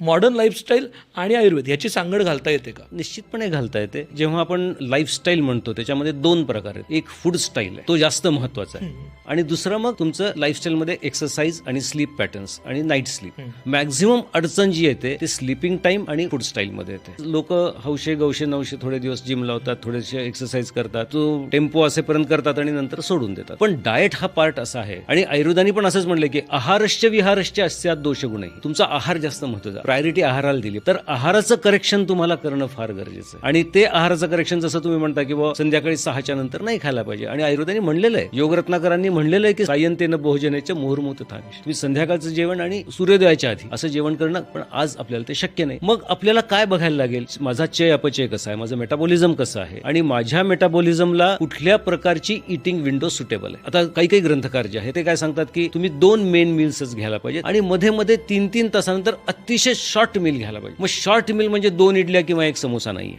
Modern lifestyle आणि आयुर्वेद ह्याची सांगड घालता येते का? निश्चितपणे घालता येते. जेव्हा आपण लाईफस्टाईल म्हणतो त्याच्यामध्ये दोन प्रकार आहेत. एक फूड स्टाईल आहे तो जास्त महत्त्वाचा आहे. आणि दुसरा मग तुमचं लाईफस्टाईलमध्ये एक्सरसाइज आणि स्लीप पॅटर्न्स आणि नाईट स्लीप मॅक्झिमम अडचण जी येते ते स्लीपिंग टाइम आणि फूड स्टाईलमध्ये येते. लोक हौशे गौशे नवशे थोडे दिवस जिम लावतात थोडेसे एक्सरसाइज करतात तो टेम्पो असेपर्यंत करतात आणि नंतर सोडून देतात. पण डाएट हा पार्ट असा आहे. आणि आयुर्वेदानी पण असंच म्हणलं की आहारश्च विहारश्च अस्यात दोष गुणही तुमचा आहार जास्त महत्त्वाचा प्रायोरिटी आहाराला दिली. तर आहाराचं करेक्शन तुम्हाला करणं फार गरजेचं आहे. आणि ते आहाराचं करेक्शन जसं तुम्ही म्हणता की बुवा संध्याकाळी सहाच्या नंतर नाही खायला पाहिजे. आणि आयुर्वेदाने म्हणलेलं आहे. योगरत्नाकरांनी म्हणलेलं आहे की सायंतेनं भोजनाच्या मुहूर्मुत थांबिश तुम्ही संध्याकाळचं जेवण आणि सूर्योदयाच्या आधी असं जेवण करणं पण आज आपल्याला ते शक्य नाही. मग आपल्याला काय बघायला लागेल? माझा चय अपचय कसा आहे? माझं मेटाबॉलिझम कसं आहे? आणि माझ्या मेटाबॉलिझमला कुठल्या प्रकारची इटिंग विंडो सुटेबल आहे? आता काही काही ग्रंथकार जे आहे ते काय सांगतात की तुम्ही दोन मेन मिल्सच घ्यायला पाहिजे आणि मध्ये मध्ये तीन तीन तासानंतर अतिशय शॉर्ट मिल घ्यायला पाहिजे. मग शॉर्ट मिल म्हणजे दोन इडल्या किंवा एक समोसा नाही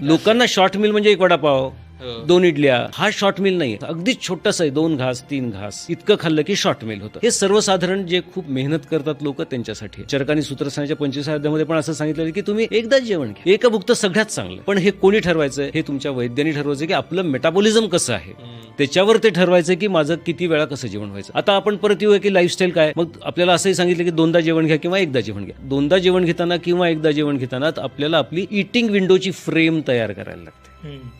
लोकांना शॉर्ट मिल म्हणजे एक वडापाव. दोन इडल्या. हा शॉर्ट मिल नाही अगदीच छोटस आहे. दोन घास तीन घास. इतकं खाल्लं की शॉर्ट मिल होतं. हे सर्वसाधारण जे खूप मेहनत करतात लोक त्यांच्यासाठी. चरकानी सूत्रसनाच्या पंचवीस अध्यामध्ये पण असं सांगितलं की तुम्ही एकदाच जेवण घ्या. एका भुक्त सगळ्यात चांगलं. पण हे कोणी ठरवायचं? हे तुमच्या वैद्यांनी ठरवायचं की आपलं मेटाबॉलिझम कसं आहे? त्याच्यावर ते ठरवायचं की माझं किती वेळा कसं जेवण व्हायचं? आता आपण परत येऊया की लाईफस्टाईल काय? मग आपल्याला असंही सांगितलं की दोनदा जेवण घ्या किंवा एकदा जेवण घ्या. दोनदा जेवण घेताना किंवा एकदा जेवण घेताना आपल्याला आपली इटिंग विंडोची फ्रेम तयार करायला लागते.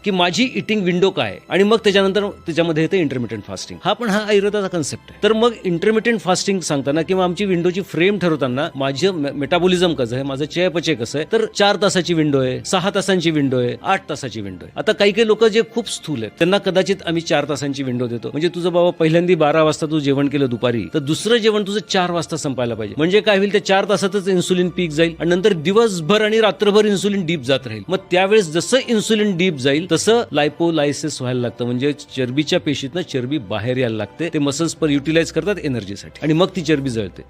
की माझी इटिंग विंडो काय? आहे? आणि मग त्याच्यानंतर त्याच्यामध्ये येते इंटरमिडियंट फास्टिंग हा पण हा आयुर्वेदाचा कन्सेप्ट आहे. तर मग इंटरमिडियंट फास्टिंग सांगताना किंवा आमची विंडोची फ्रेम ठरवताना माझं मेटाबॉलिझम कसं आहे माझं चयापचय कसं आहे तर चार तासाची विंडो आहे सहा तासांची विंडो आहे आठ तासाची विंडो आहे. आता काही काही लोक जे खूप स्थूल आहेत त्यांना कदाचित आम्ही चार तासांची विंडो देतो. म्हणजे तुझं बाबा पहिल्यांदा बारा वाजता तू जेवण केलं दुपारी तर दुसरं जेवण तुझं चार वाजता संपायला पाहिजे. म्हणजे काय होईल ते चार तासातच इन्सुलिन पीक जाईल आणि नंतर दिवसभर आणि रात्रभर इन्सुलिन डीप जात राहील. मग त्यावेळेस जसं इन्सुलिन डीप जाईल. तसं लायपोलायसिस व्हायला लागतं. म्हणजे चरबीच्या पेशीतनं चरबी बाहेर यायला लागते. ते मसल्स पर युटिलाइज करतात एनर्जीसाठी आणि मग ती चरबी जळते.